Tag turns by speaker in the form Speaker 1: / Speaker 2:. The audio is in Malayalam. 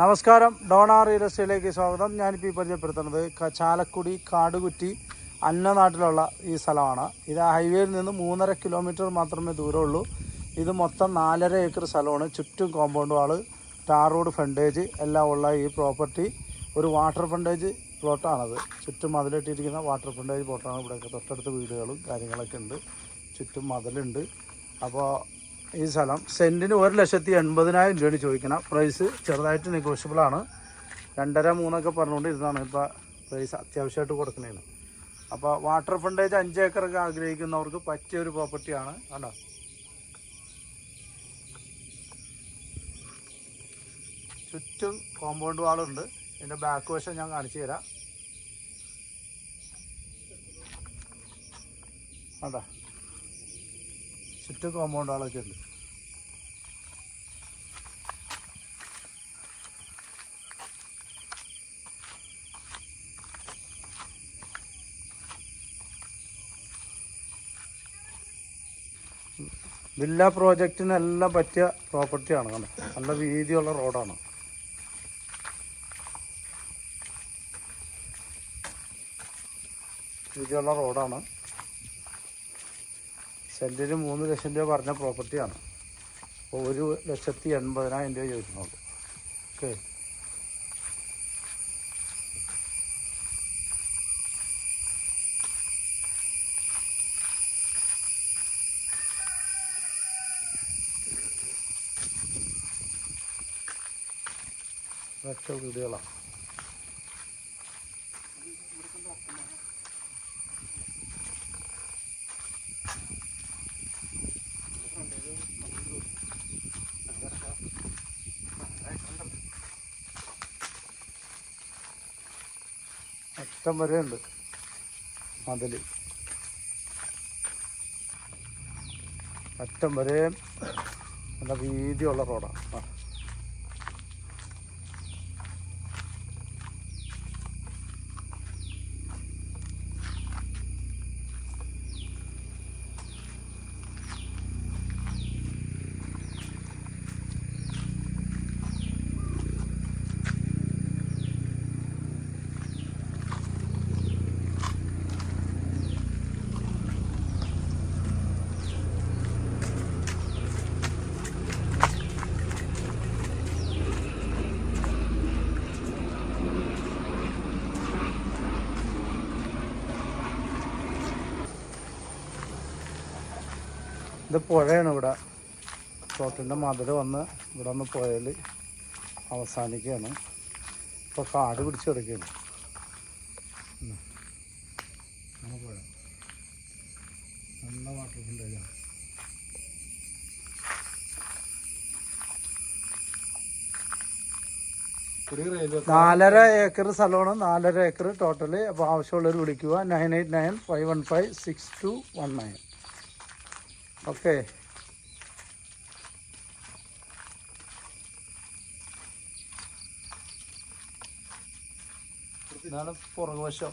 Speaker 1: നമസ്കാരം. ഡോണ റിയൽ എസ്റ്റേറ്റിലേക്ക് സ്വാഗതം. ഞാനിപ്പോൾ ഈ പരിചയപ്പെടുത്തുന്നത് ചാലക്കുടി കാടുകുറ്റി അന്നനാട്ടിലുള്ള ഈ സ്ഥലമാണ്. ഇത് ഹൈവേയിൽ നിന്ന് മൂന്നര കിലോമീറ്റർ മാത്രമേ ദൂരമുള്ളൂ. ഇത് മൊത്തം നാലര ഏക്കർ സ്ഥലമാണ്. ചുറ്റും compound wall tar road frontage എല്ലാം ഉള്ള ഈ പ്രോപ്പർട്ടി ഒരു വാട്ടർ ഫ്രണ്ടേജ് പ്ലോട്ടാണത് ചുറ്റും മതിലിട്ടിരിക്കുന്ന വാട്ടർ ഫ്രണ്ടേജ് പ്ലോട്ടാണ് ഇവിടെയൊക്കെ തൊട്ടടുത്ത് വീടുകളും കാര്യങ്ങളൊക്കെ ഉണ്ട്. ചുറ്റും മതിലുണ്ട്. അപ്പോൾ ഈ സ്ഥലം. സെന്റിന് ഒരു ലക്ഷത്തി എൺപതിനായിരം രൂപയാണ് ചോദിക്കണം പ്രൈസ് ചെറുതായിട്ട് നെഗോഷ്യബിളാണ് രണ്ടര മൂന്നൊക്കെ പറഞ്ഞുകൊണ്ട് ഇരുന്നാണ് ഇപ്പോൾ പ്രൈസ് അത്യാവശ്യമായിട്ട് കൊടുക്കുന്നതാണ്. അപ്പോൾ വാട്ടർ ഫ്രണ്ടേജ് അഞ്ച് ഏക്കറൊക്കെ ആഗ്രഹിക്കുന്നവർക്ക് പറ്റിയ ഒരു പ്രോപ്പർട്ടിയാണ് കണ്ടോ? ചുറ്റും കോമ്പൗണ്ട് വാളുണ്ട്. ഇതിന്റെ ബാക്ക് വശം ഞാൻ കാണിച്ചു തരാം. അതാ ചുറ്റും കോമ്പൗണ്ട് ആളൊക്കെ ഉണ്ട് വില്ല പ്രോജക്റ്റിനെല്ലാം പറ്റിയ പ്രോപ്പർട്ടിയാണ് നല്ല വീതിയുള്ള റോഡാണ്. വീതിയുള്ള റോഡാണ്. സെന്റിന് മൂന്ന് ലക്ഷം രൂപ പറഞ്ഞ പ്രോപ്പർട്ടിയാണ് അപ്പോൾ ഒരു ലക്ഷത്തി എൺപതിനായിരം രൂപ ചോദിക്കുന്നുള്ളൂ ഓക്കെ ഒറ്റ വീടുകളാണ്. അറ്റം വരെ ഉണ്ട് മതിൽ അറ്റം വരെ നല്ല വീതിയുള്ള റോഡാണ്. ആ. ഇത് പുഴയാണ് ഇവിടെ. തോട്ടിന്റെ മധുര വന്ന് ഇവിടെ ഒന്ന് പുഴയിൽ അവസാനിക്കുകയാണ്. ഇപ്പോൾ കാട് പിടിച്ച് കിടക്കുകയാണ്. പുഴ നല്ല നാലര ഏക്കർ സ്ഥലമാണ്. നാലര ഏക്കർ ടോട്ടൽ അപ്പോൾ ആവശ്യമുള്ളവർ വിളിക്കുക. Nine eight nine five one five six two one nine. Okay ഇതാണ് പുറകുവശം.